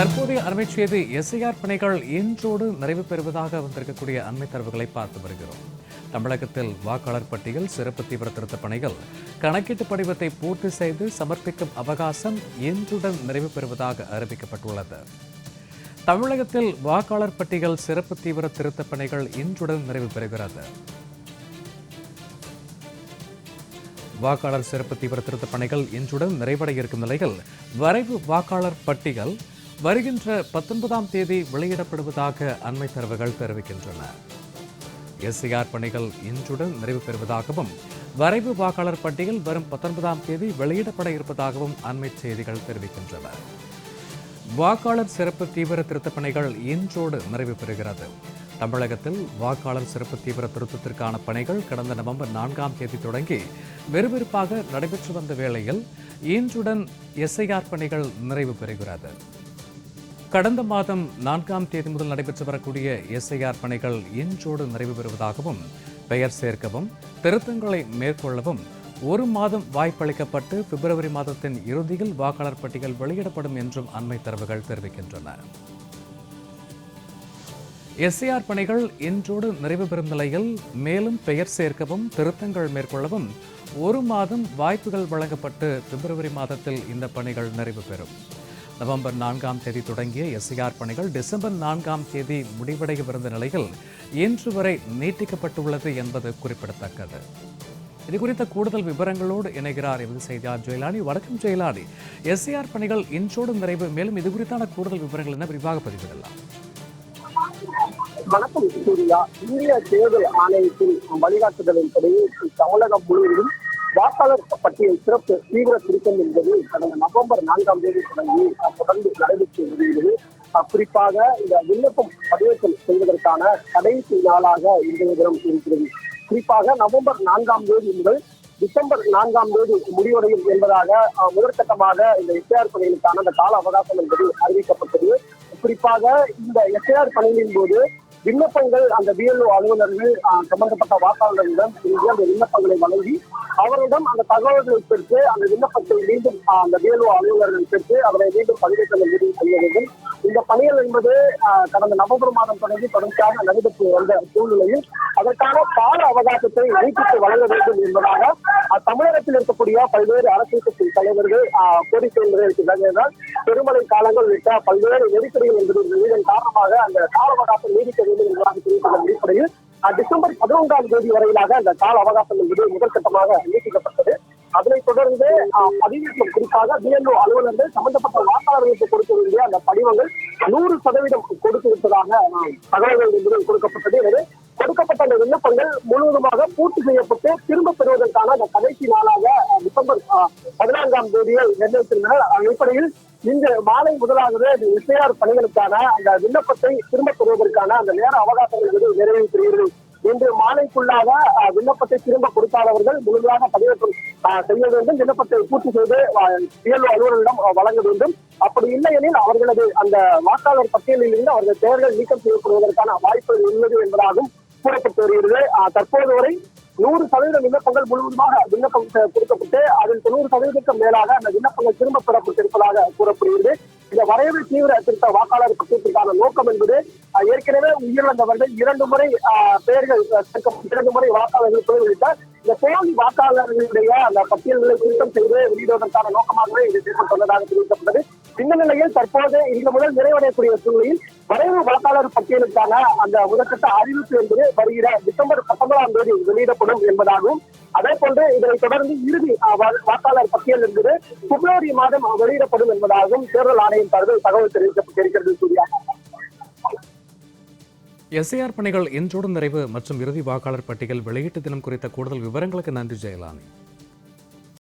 தற்போதைய அண்மை செய்தி எஸ்ஐஆர் பணிகள் இன்றோடு நிறைவு பெறுவதாக வந்திருக்கக்கூடிய அண்மை தரவுகளை பார்த்து வருகிறோம். தமிழகத்தில் வாக்காளர் பட்டியல் சிறப்பு தீவிர திருத்த பணிகள் கணக்கீட்டு படிவத்தை பூர்த்தி செய்து சமர்ப்பிக்கும் அவகாசம் இன்றுடன் நிறைவு பெறுவதாக அறிவிக்கப்பட்டுள்ளது. தமிழகத்தில் வாக்காளர் பட்டியல் சிறப்பு தீவிர திருத்த பணிகள் இன்றுடன் நிறைவு பெறுகிறது. வாக்காளர் சிறப்பு தீவிர திருத்த பணிகள் இன்றுடன் நிறைவடைய இருக்கும் நிலையில் வரைவு வாக்காளர் பட்டியல் வருகின்ற பத்தொன்பதாம் தேதி வெளியிடப்படுவதாக அண்மை தரவுகள் தெரிவிக்கின்றன. எஸ்சிஆர் பணிகள் இன்றுடன் நிறைவு பெறுவதாகவும் வரைவு வாக்காளர் பட்டியல் வரும் பத்தொன்பதாம் தேதி வெளியிடப்பட இருப்பதாகவும் அண்மை செய்திகள் தெரிவிக்கின்றன. வாக்காளர் சிறப்பு தீவிர திருத்தப் பணிகள் இன்றோடு நிறைவு பெறுகிறது. தமிழகத்தில் வாக்காளர் சிறப்பு தீவிர திருத்தத்திற்கான பணிகள் கடந்த நவம்பர் நான்காம் தேதி தொடங்கி விறுவிறுப்பாக நடைபெற்று வந்த வேளையில் இன்றுடன் எஸ்ஐஆர் பணிகள் நிறைவு பெறுகிறது. கடந்த மாதம் நான்காம் தேதி முதல் நடைபெற்று வரக்கூடிய எஸ்ஐஆர் பணிகள் இன்றோடு நிறைவு பெறுவதாகவும் பெயர் சேர்க்கவும் திருத்தங்களை மேற்கொள்ளவும் ஒரு மாதம் வாய்ப்பளிக்கப்பட்டு பிப்ரவரி மாதத்தின் இறுதியில் வாக்காளர் பட்டியல் வெளியிடப்படும் என்றும் அண்மை தரவுகள் தெரிவிக்கின்றன. எஸ்ஐஆர் பணிகள் இன்றோடு நிறைவு பெறும் நிலையில் மேலும் பெயர் சேர்க்கவும் திருத்தங்கள் மேற்கொள்ளவும் ஒரு மாதம் வாய்ப்புகள் வழங்கப்பட்டு பிப்ரவரி மாதத்தில் இந்த பணிகள் நிறைவு பெறும். நவம்பர் நான்காம் தேதி தொடங்கிய எஸ்ஐஆர் பணிகள் டிசம்பர் நான்காம் தேதி முடிவடையவிருந்த நிலையில் இன்று வரை நீட்டிக்கப்பட்டுள்ளது என்பது குறிப்பிடத்தக்கது. இது குறித்த கூடுதல் விவரங்களோடு இணைகிறார் எமது செய்தியார் ஜெயலானி. வணக்கம் ஜெயலானி. எஸ்ஐஆர் பணிகள் இன்றோடு நிறைவு. மேலும் இது குறித்தான கூடுதல் விவரங்கள் என விரிவாக பதிவிடலாம். வணக்கம் சூர்யா. இந்திய தேர்தல் ஆணையத்தின் வழிகாட்டுதலின்படி தமிழகம் முழுவதும் வாக்காளர் பட்டியல் சிறப்பு தீவிர திருத்தம் என்பது கடந்த நவம்பர் நான்காம் தேதி தொடங்கி தொடர்ந்து நடைபெற்று வருகிறது. குறிப்பாக இந்த விண்ணப்பம் பதிவேற்றம் செய்வதற்கான கடைசி நாளாக இன்றைய தினம் இருக்கிறது. குறிப்பாக நவம்பர் நான்காம் தேதி முதல் டிசம்பர் நான்காம் தேதி முடிவடையும் என்பதாக முதற்கட்டமாக இந்த எஸ்ஆர் பணிகளுக்கான அந்த கால அவகாசம் என்பது அறிவிக்கப்பட்டது. குறிப்பாக இந்த எஸ்ஐஆர் பணிகளின் போது விண்ணப்பங்கள் அந்த பிஎல்ஓ அலுவலர்கள் சம்பந்தப்பட்ட வாக்காளர்களிடம் அந்த விண்ணப்பங்களை வழங்கி அவரிடம் அந்த தகவல்களை பெற்று அந்த விண்ணப்பத்தை மீண்டும் அந்த பிஎல்ஓ அலுவலர்கள் பெற்று அவரை மீண்டும் பதிவேற்றம் முடிவு செய்ய வேண்டும். இந்த பணிகள் என்பது கடந்த நவம்பர் மாதம் தொடங்கி தொடர்ச்சியாக நடைபெற்று வந்த சூழ்நிலையில் அதற்கான கால அவகாசத்தை நீட்டித்து வழங்க வேண்டும் என்பதாக தமிழகத்தில் இருக்கக்கூடிய பல்வேறு அரசியல் கட்சி தலைவர்கள் அஹ், கோரிக்கை நிறைவேற்றினார் என்றால் பெருமழை காலங்கள் உள்ளிட்ட பல்வேறு நெருக்கடிகள் என்பது இதன் காரணமாக அந்த கால அவகாசம் நீடிக்க வேண்டும் என்பதாக தெரிவித்ததன் அடிப்படையில் டிசம்பர் பதினொன்றாம் தேதி வரையிலாக அந்த கால அவகாசம் என்பது முதற்கட்டமாக நீட்டிக்கப்பட்டது. அதனைத் தொடர்ந்து பதிவேற்றம் குறிப்பாக பிஎன்ஓ அலுவலர்கள் சம்பந்தப்பட்ட வாக்காளர்களுக்கு கொடுக்க வேண்டிய அந்த படிவங்கள் நூறு சதவீதம் கொடுத்து விட்டதாக தகவல்கள் என்பது கொடுக்கப்பட்டது. எனவே கொடுக்கப்பட்ட அந்த விண்ணப்பங்கள் முழுவதுமாக பூர்த்தி செய்யப்பட்டு திரும்ப பெறுவதற்கான அந்த கடைசி நாளாக டிசம்பர் பதினான்காம் தேதியை நிர்ணயித்திருந்தனர். அடிப்படையில் இன்று மாலை முதலாகவே இந்த எஸ்ஐஆர் பணிகளுக்கான அந்த விண்ணப்பத்தை திரும்ப பெறுவதற்கான அந்த நேர அவகாசங்கள் என்பது நிறைவு இன்று மாலைக்குள்ளாக விண்ணப்பத்தை திரும்ப கொடுக்காதவர்கள் முழுமையாக பதிவேற்றம் செய்ய வேண்டும். விண்ணப்பத்தை பூர்த்தி செய்து பிஎல்ஓ அலுவலரிடம் வழங்க வேண்டும். அப்படி இல்லை எனில் அவர்களது அந்த வாக்காளர் பட்டியலில் இருந்து அவர்கள் பெயர்கள் நீக்கம் செய்யப்படுவதற்கான வாய்ப்பு உள்ளது என்பதாகவும் கூறப்பட்டு வருகிறது. தற்போது வரை நூறு சதவீத விண்ணப்பங்கள் முழுவதுமாக விண்ணப்பம் கொடுக்கப்பட்டு அதில் தொண்ணூறு சதவீதத்துக்கும் மேலாக அந்த விண்ணப்பங்கள் திரும்ப பெறப்பட்டிருப்பதாக கூறப்படுகிறது. இந்த வரைவு தீவிர திருத்த வாக்காளர் பட்டியலுக்கான நோக்கம் என்பது ஏற்கனவே உயிரிழந்தவர்கள் இரண்டு முறை பெயர்கள் இரண்டு முறை வாக்காளர்கள் உள்ளிட்ட இந்த போலி வாக்காளர்களுடைய அந்த பட்டியல்களை திருத்தம் செய்து வெளியிடுவதற்கான நோக்கமாகவே இது செய்யப்பட்டுள்ளதாக தெரிவிக்கப்பட்டது. இந்த நிலையில் தற்போது இன்று முதல் நிறைவடையக்கூடிய சூழ்நிலையில் வரைவு வாக்காளர் பட்டியலுக்கான அந்த முதற்கட்ட அறிவிப்பு என்பது வருகிற டிசம்பர் பத்தொன்பதாம் தேதி வெளியிடப்படும் என்பதாகவும் அதே போன்று இதனை தொடர்ந்து இறுதி வாக்காளர் பட்டியல் என்பது பிப்ரவரி மாதம் வெளியிடப்படும் என்பதாகவும் தேர்தல் ஆணையம் சார்பில் தகவல் தெரிவிக்கப்பட்டிருக்கிறது சூர்யா. எஸ்ஐஆர் பணிகள் இன்றோடு நிறைவு மற்றும் இறுதி வாக்காளர் பட்டியல் வெளியீட்டு தினம் குறித்த கூடுதல் விவரங்களுக்கு நன்றி ஜெயலானி.